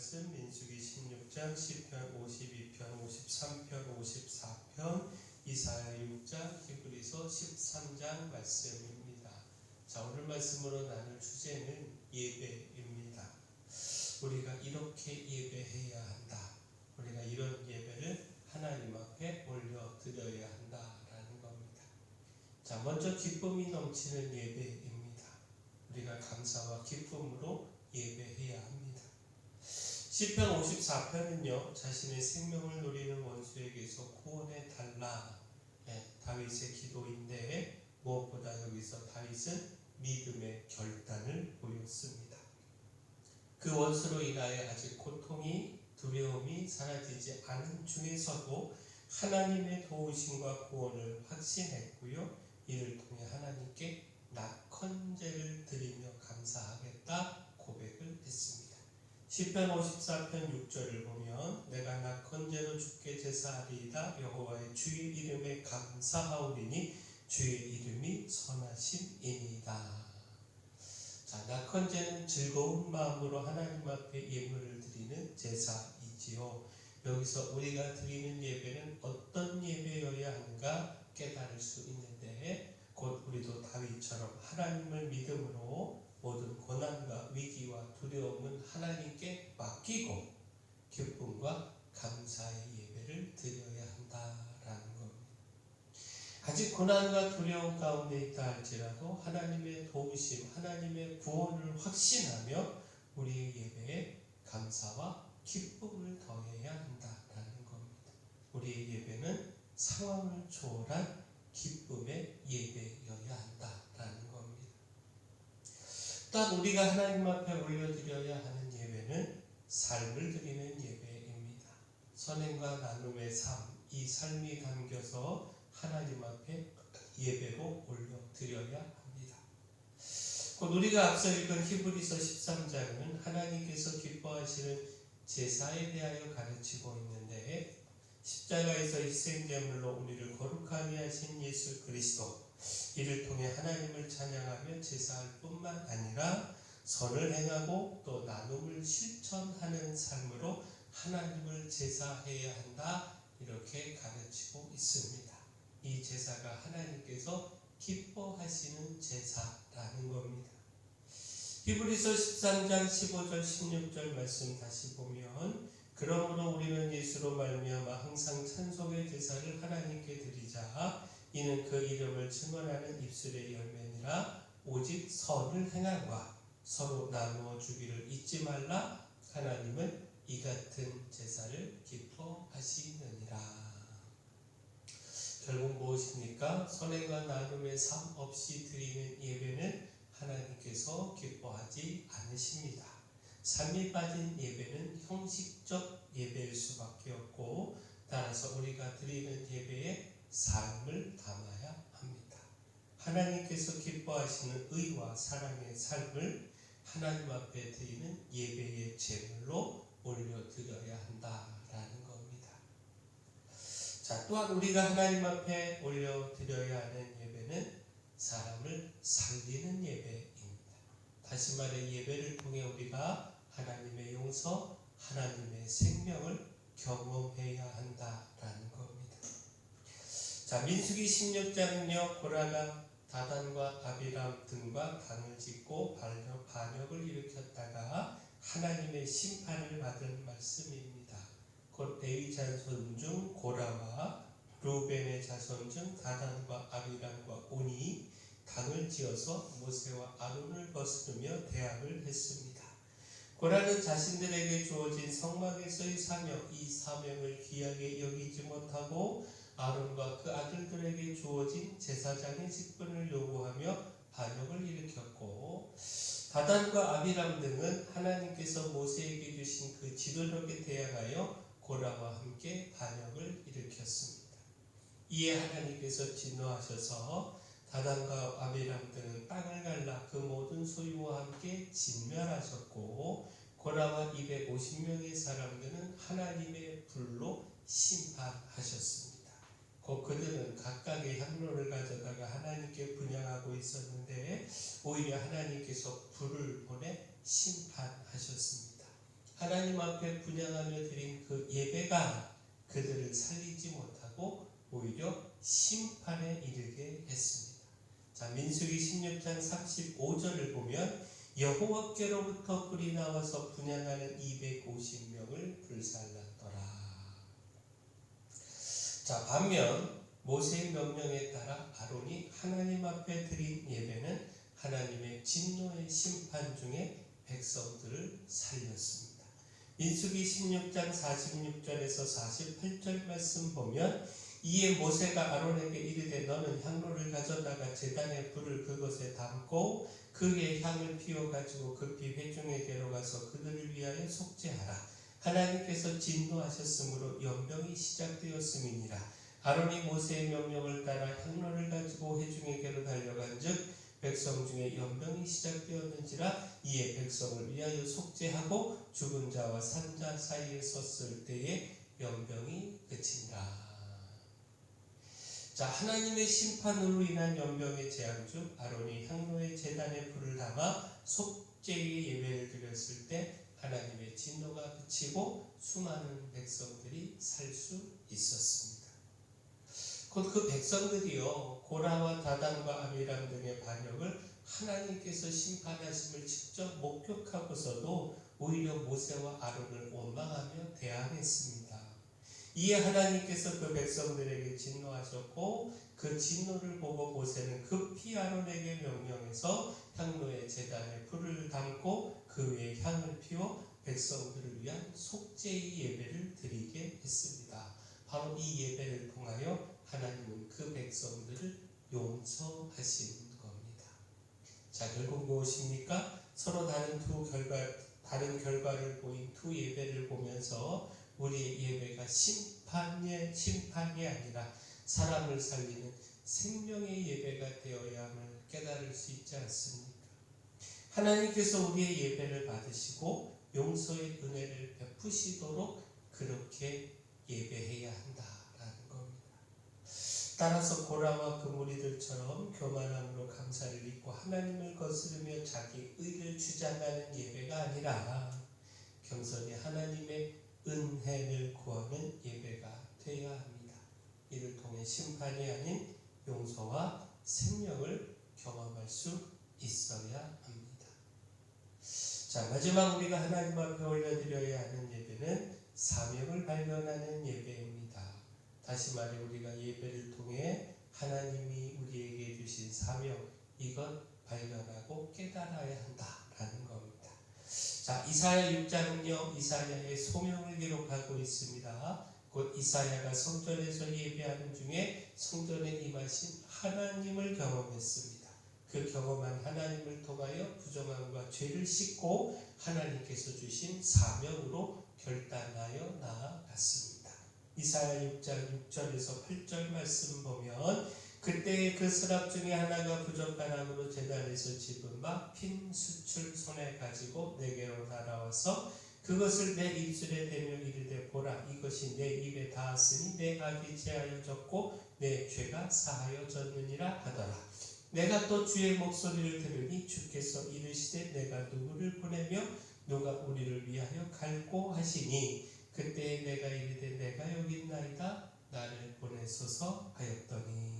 말씀 민수기 16장 10편 52편 53편 54편 이사야 6장 히브리서 13장 말씀입니다. 자 오늘 말씀으로 나눌 주제는 예배입니다. 우리가 이렇게 예배해야 한다. 우리가 이런 예배를 하나님 앞에 올려드려야 한다라는 겁니다. 자 먼저 기쁨이 넘치는 예배입니다. 우리가 감사와 기쁨으로 예배해야 합니다. 시편 54편은요 자신의 생명을 노리는 원수에게서 구원해 달라 예, 다윗의 기도인데 무엇보다 여기서 다윗은 믿음의 결단을 보였습니다. 그 원수로 인하여 아직 고통이 두려움이 사라지지 않은 중에서도 하나님의 도우심과 구원을 확신했고요. 이를 통해 하나님께 낙헌제를 드리며 감사하겠 10편 54편 6절을 보면 내가 나건제로 죽게 제사하리이다 여호와의 주의 이름에 감사하오리니 주의 이름이 선하심이니다 자, 낙헌제는 즐거운 마음으로 하나님 앞에 예물을 드리는 제사이지요. 여기서 우리가 드리는 예배는 어떤 예배여야 하는가 깨달을 수 있는데 곧 우리도 다윗처럼 하나님을 믿음으로 모든 고난과 위기와 두려움은 하나님께 맡기고 기쁨과 감사의 예배를 드려야 한다라는 겁니다. 아직 고난과 두려움 가운데 있다 할지라도 하나님의 도우심, 하나님의 구원을 확신하며 우리의 예배에 감사와 기쁨을 더해야 한다라는 겁니다. 우리의 예배는 상황을 초월한 기쁨의 예배여야 겁니다. 또한 우리가 하나님 앞에 올려드려야 하는 예배는 삶을 드리는 예배입니다. 선행과 나눔의 삶, 이 삶이 담겨서 하나님 앞에 예배로 올려드려야 합니다. 곧 우리가 앞서 읽은 히브리서 13장은 하나님께서 기뻐하시는 제사에 대하여 가르치고 있는데 십자가에서 희생제물로 우리를 거룩하게 하신 예수 그리스도 이를 통해 하나님을 찬양하며 제사할 뿐만 아니라 선을 행하고 또 나눔을 실천하는 삶으로 하나님을 제사해야 한다 이렇게 가르치고 있습니다. 이 제사가 하나님께서 기뻐하시는 제사라는 겁니다. 히브리서 13장 15절 16절 말씀 다시 보면 그러므로 우리는 예수로 말미암아 항상 찬송의 제사를 하나님께 드리자 이는 그 이름을 증언하는 입술의 열매니라 오직 선을 행함과 서로 나누어 주기를 잊지 말라 하나님은 이 같은 제사를 기뻐하시느니라 결국 무엇입니까? 선행과 나눔의 삶 없이 드리는 예배는 하나님께서 기뻐하지 않으십니다. 삶이 빠진 예배는 형식적 예배일 수밖에 없고 따라서 우리가 드리는 예배에 삶을 담아야 합니다. 하나님께서 기뻐하시는 의와 사랑의 삶을 하나님 앞에 드리는 예배의 제물로 올려드려야 한다라는 겁니다. 자, 또한 우리가 하나님 앞에 올려드려야 하는 예배는 사람을 살리는 예배입니 다. 다시 말해 예배를 통해 우리가 하나님의 용서, 하나님의 생명을 경험해야 한다라는 겁니다. 자, 민수기 16장은요, 고라가 다단과 아비람 등과 당을 짓고 반역, 반역을 일으켰다가 하나님의 심판을 받은 말씀입니다. 곧 레위 자손 중 고라와 루벤의 자손 중 다단과 아비람과 온이 당을 지어서 모세와 아론을 거스르며 대항을 했습니다. 고라는 자신들에게 주어진 성막에서의 사명, 이 사명을 귀하게 여기지 못하고 아론과 그 아들들에게 주어진 제사장의 직분을 요구하며 반역을 일으켰고 다단과 아비람 등은 하나님께서 모세에게 주신 그 지도력에 대항하여 고라와 함께 반역을 일으켰습니다. 이에 하나님께서 진노하셔서 다단과 아비람 등은 땅을 갈라 그 모든 소유와 함께 진멸하셨고 고라와 250명의 사람들은 하나님의 불로 심판하셨습니다. 곧 그들은 각각의 향로를 가져다가 하나님께 분양하고 있었는데 오히려 하나님께서 불을 보내 심판하셨습니다. 하나님 앞에 분양하며 드린 그 예배가 그들을 살리지 못하고 오히려 심판에 이르게 했습니다. 자, 민수기 16장 35절을 보면 여호와께로부터 불이 나와서 분양하는 250명을 불살랐더라. 자, 반면 모세의 명령에 따라 아론이 하나님 앞에 드린 예배는 하나님의 진노의 심판 중에 백성들을 살렸습니다. 민수기 16장 46절에서 48절 말씀 보면 이에 모세가 아론에게 이르되 너는 향로를 가져다가 제단의 불을 그것에 담고 그의 향을 피워 가지고 급히 회중에게로 가서 그들을 위하여 속죄하라. 하나님께서 진노하셨으므로 연병이 시작되었음이니라. 아론이 모세의 명령을 따라 향로를 가지고 회중에게로 달려간즉 백성 중에 연병이 시작되었는지라 이에 백성을 위하여 속죄하고 죽은 자와 산자 사이에 섰을 때에 연병이 그치니라. 자 하나님의 심판으로 인한 연병의 재앙 중 아론이 향로의 재단에 불을 담아 속죄의 예배를 드렸을 때 하나님의 진노가 그치고 수많은 백성들이 살 수 있었습니다. 곧 그 백성들이요 고라와 다단과 아미람 등의 반역을 하나님께서 심판하심을 직접 목격하고서도 오히려 모세와 아론을 원망하며 대항했습니다. 이에 하나님께서 그 백성들에게 진노하셨고 그 진노를 보고 모세는 급히 아론에게 명령해서 향로의 제단에 불을 담고 그 위에 향을 피워 백성들을 위한 속죄의 예배를 드리게 했습니다. 바로 이 예배를 통하여 하나님은 그 백성들을 용서하신 겁니다. 자, 결국 무엇입니까? 서로 다른 두 결과, 다른 결과를 보인 두 예배를 보면서 우리의 예배가 심판의 심판이 아니라 사람을 살리는 생명의 예배가 되어야 함을 깨달을 수 있지 않습니까? 하나님께서 우리의 예배를 받으시고 용서의 은혜를 베푸시도록 그렇게 예배해야 한다라는 겁니다. 따라서 고라와 그 무리들처럼 교만함으로 감사를 잊고 하나님을 거스르며 자기 의를 주장하는 예배가 아니라 겸손히 하나님의 은혜를 구하는 예배가 되어야 합니다. 이를 통해 심판이 아닌 용서와 생명을 경험할 수 있어야 합니다. 자, 마지막 우리가 하나님 앞에 올려드려야 하는 예배는 사명을 발견하는 예배입니다. 다시 말해 우리가 예배를 통해 하나님이 우리에게 주신 사명 이것 발견하고 깨달아야 한다라는 겁니다. 자, 이사야 6장은요. 이사야의 소명을 기록하고 있습니다. 곧 이사야가 성전에서 예배하는 중에 성전에 임하신 하나님을 경험했습니다. 그 경험한 하나님을 통하여 부정함과 죄를 씻고 하나님께서 주신 사명으로 결단하여 나아갔습니다. 이사야 6장 6절에서 8절 말씀 보면 그때 그 스랍 중에 하나가 부족한 함으로 제단에서 집은 바 핀 수출 손에 가지고 내게로 날아와서 그것을 내 입술에 대며 이르되 보라 이것이 내 입에 닿았으니 내 악이 제하여졌고 내 죄가 사하여졌느니라 하더라. 내가 또 주의 목소리를 들으니 주께서 이르시되 내가 누구를 보내며 누가 우리를 위하여 갈고 하시니? 그때 내가 이르되 내가 여기 있나이다. 나를 보내소서 하였더니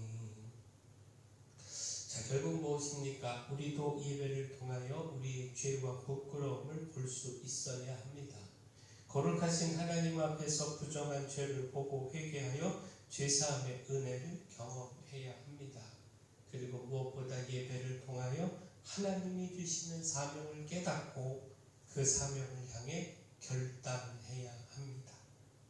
자 결국 무엇입니까? 우리도 예배를 통하여 우리의 죄와 부끄러움을 볼 수 있어야 합니다. 거룩하신 하나님 앞에서 부정한 죄를 보고 회개하여 죄사함의 은혜를 경험해야 합니다. 그리고 무엇보다 예배를 통하여 하나님이 주시는 사명을 깨닫고 그 사명을 향해 결단해야 합니다.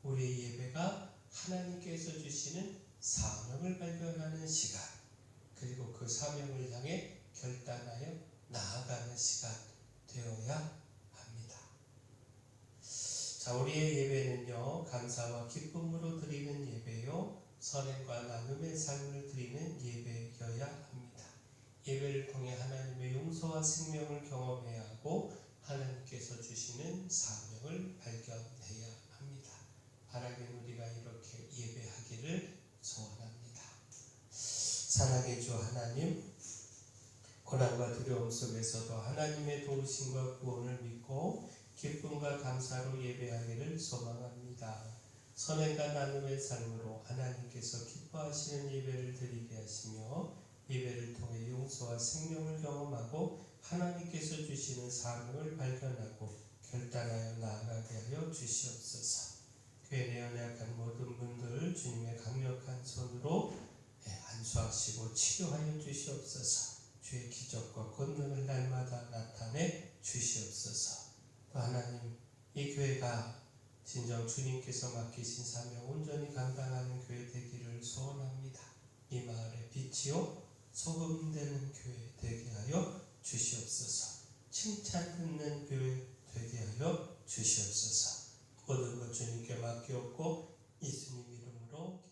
우리의 예배가 하나님께서 주시는 사명을 발견하는 시간, 그리고 그 사명을 향해 결단하여 나아가는 시간 되어야 합니다. 자, 우리의 예배는요, 감사와 기쁨으로 드리는 예배요, 선행과 나눔의 삶을 드리는 예배여야 합니다. 예배를 통해 하나님의 용서와 생명을 경험해야 하고 하나님께서 주시는 사명을 발견해야 합니다. 바라긴 우리가 이렇게 예배하기를 소원합니다. 사랑의 주 하나님, 고난과 두려움 속에서도 하나님의 도우심과 구원을 믿고 기쁨과 감사로 예배하기를 소망합니다. 선행과 나눔의 삶으로 하나님께서 기뻐하시는 예배를 드리게 하시며 예배를 통해 용서와 생명을 경험하고 하나님께서 주시는 사명을 발견하고 결단하여 나아가게 하여 주시옵소서. 교회 내 연약한 모든 분들 예, 안수하시고 치료하여 주시옵소서. 주의 기적과 권능을 날마다 나타내 주시옵소서. 또 하나님 이 교회가 진정 주님께서 맡기신 사명 온전히 감당하는 교회 되기를 소원합니다. 이 마을의 빛이요 소금 되는 교회 되게 하여 주시옵소서. 칭찬 듣는 교회 되게 하여 주시옵소서. 모든 것 주님께 맡기옵고 예수님 이름으로